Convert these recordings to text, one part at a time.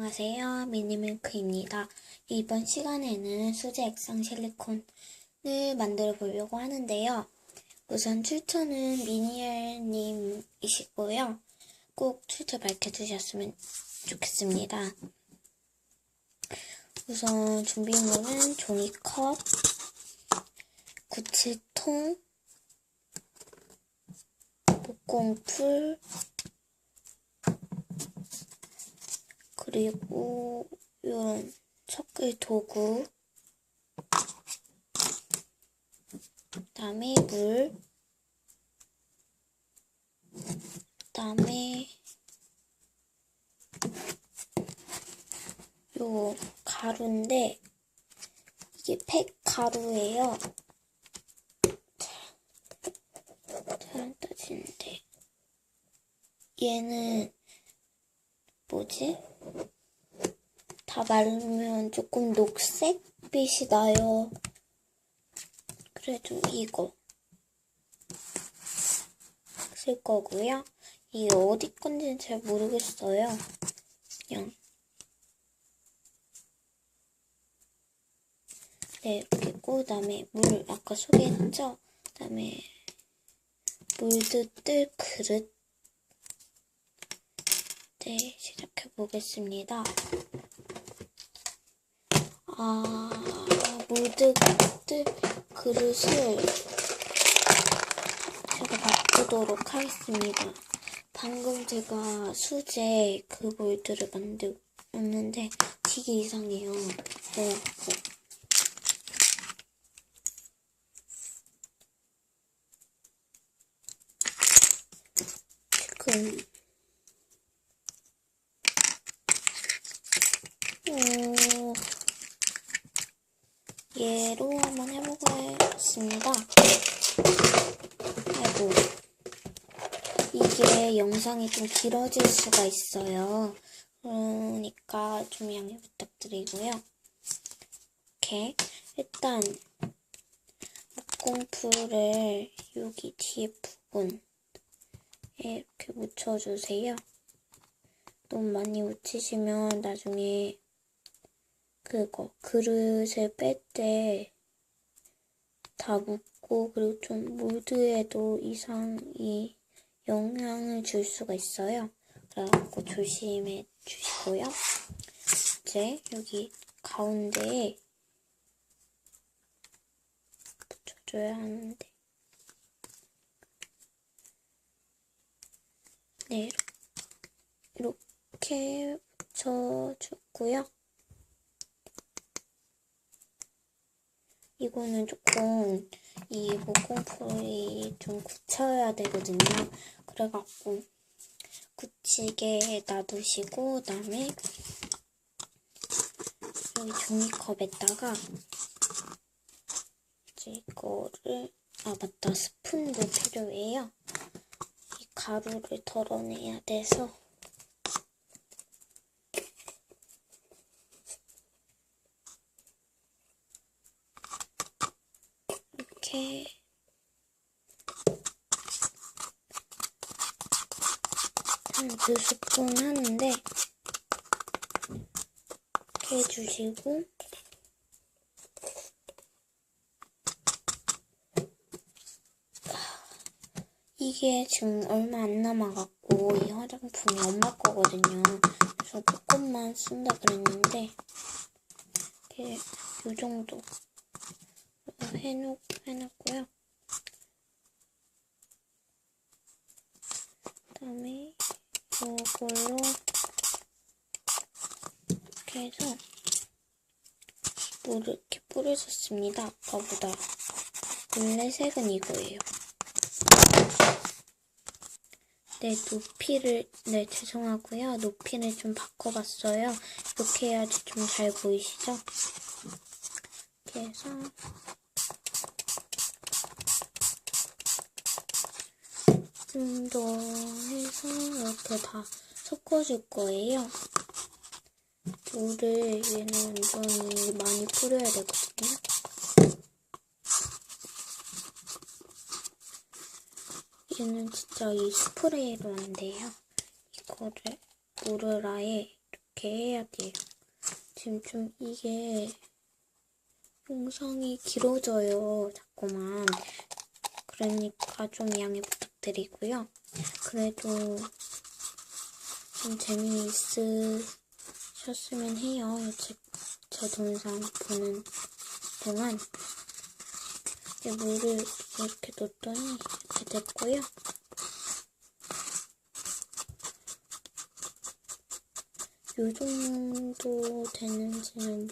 안녕하세요. 미니밀크입니다. 이번 시간에는 수제 액상 실리콘을 만들어 보려고 하는데요. 우선 출처는 미니엘님이시고요. 꼭 출처 밝혀주셨으면 좋겠습니다. 우선 준비물은 종이컵, 구칠통, 목공풀, 그리고 이런 섞을 도구 그다음에 물 그다음에 요 가루인데 이게 팩 가루예요. 잘 안 떠지는데 얘는 뭐지? 다 마르면 조금 녹색빛이 나요. 그래도 이거 쓸 거고요. 이게 어디 건지는 잘 모르겠어요. 그냥 네 이렇게 있고 그다음에 물 아까 소개했죠. 그다음에 물도 뜰 그릇 네, 시작해 보겠습니다. 아, 물드 그릇을 제가 바꾸도록 하겠습니다. 방금 제가 수제 그 몰드를 만들었는데 되게 이상해요. 그래갖고 지금 어, 얘로 한번 해보겠습니다. 아이고. 이게 영상이 좀 길어질 수가 있어요. 그러니까 좀 양해 부탁드리고요. 이렇게. 일단, 목공풀을 여기 뒤에 부분에 이렇게 묻혀주세요. 너무 많이 묻히시면 나중에 그거 그릇을 뺄 때 다 묻고 그리고 좀 모드에도 이상이 영향을 줄 수가 있어요. 그래갖고 조심해 주시고요. 이제 여기 가운데에 붙여줘야 하는데 네 이렇게 붙여주고요. 이거는 조금 이 목공풀이 좀 굳혀야 되거든요. 그래갖고 굳히게 놔두시고 그다음에 여기 종이컵에다가 이거를 아 맞다 스푼도 필요해요. 이 가루를 덜어내야 돼서 이렇게. 한 두 스푼 하는데 이렇게 해주시고. 이게 지금 얼마 안 남아갖고 이 화장품이 엄마 거거든요. 그래서 조금만 쓴다 그랬는데 이렇게 요 정도 해놓, 해놨고요. 그 다음에 이걸로 이렇게 해서 물을 이렇게 뿌려줬습니다. 아까보다 원래 색은 이거예요. 네, 높이를, 네, 죄송하고요. 높이를 좀 바꿔봤어요. 이렇게 해야지 좀 잘 보이시죠? 이렇게 해서 좀 더 해서 이렇게 다 섞어줄 거예요. 물을 얘는 완전히 많이 뿌려야 되거든요. 얘는 진짜 이 스프레이로 안 돼요. 이거를 물을 아예 이렇게 해야 돼요. 지금 좀 이게 영상이 길어져요. 자꾸만. 그러니까 좀 양해 부탁드 리고요. 그래도 좀 재미있으셨으면 해요. 제, 저 동영상 보는 동안. 물을 이렇게 넣었더니 이렇게 됐고요. 요 정도 되는지는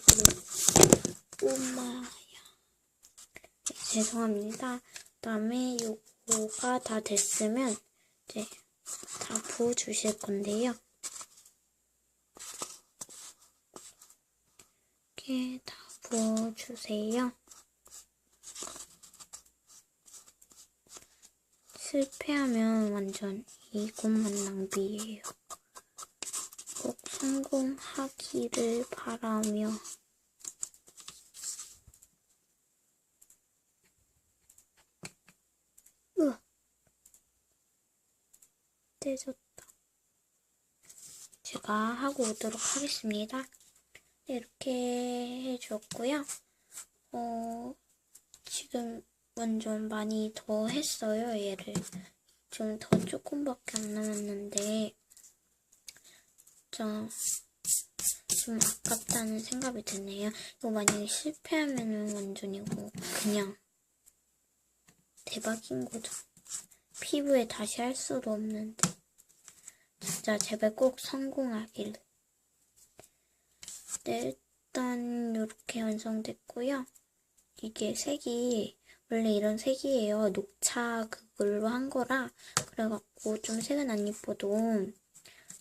모르 엄마야. 네, 죄송합니다. 그 다음에 요 거가 다 됐으면 이제 다 부어 주실 건데요. 이렇게 다 부어 주세요. 실패하면 완전 이것만 낭비예요. 꼭 성공하기를 바라며 으아 떼졌다. 제가 하고 오도록 하겠습니다. 네, 이렇게 해주었고요. 어, 지금 완전 많이 더 했어요, 얘를. 지금 더 조금밖에 안 남았는데, 좀, 좀 아깝다는 생각이 드네요. 이거 만약에 실패하면은 완전 이거 그냥 대박인 거죠. 피부에 다시 할 수도 없는데. 진짜 제발 꼭 성공하길. 네, 일단 이렇게 완성됐고요. 이게 색이 원래 이런 색이에요. 녹차 그걸로 한 거라 그래갖고 좀 색은 안 예뻐도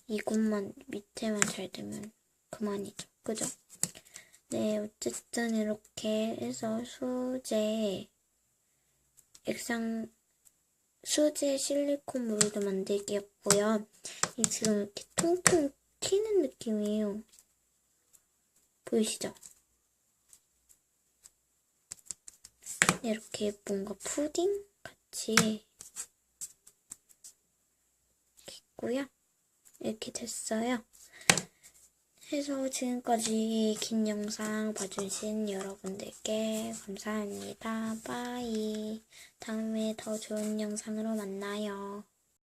이것만 밑에만 잘 되면 그만이죠. 그죠? 네, 어쨌든 이렇게 해서 수제 액상 수제 실리콘 물도 만들기였고요. 이 지금 이렇게 통통 튀는 느낌이에요. 보이시죠? 이렇게 뭔가 푸딩 같이 있고요. 이렇게 됐어요. 해서 지금까지 긴 영상 봐주신 여러분들께 감사합니다. 빠이. 다음에 더 좋은 영상으로 만나요.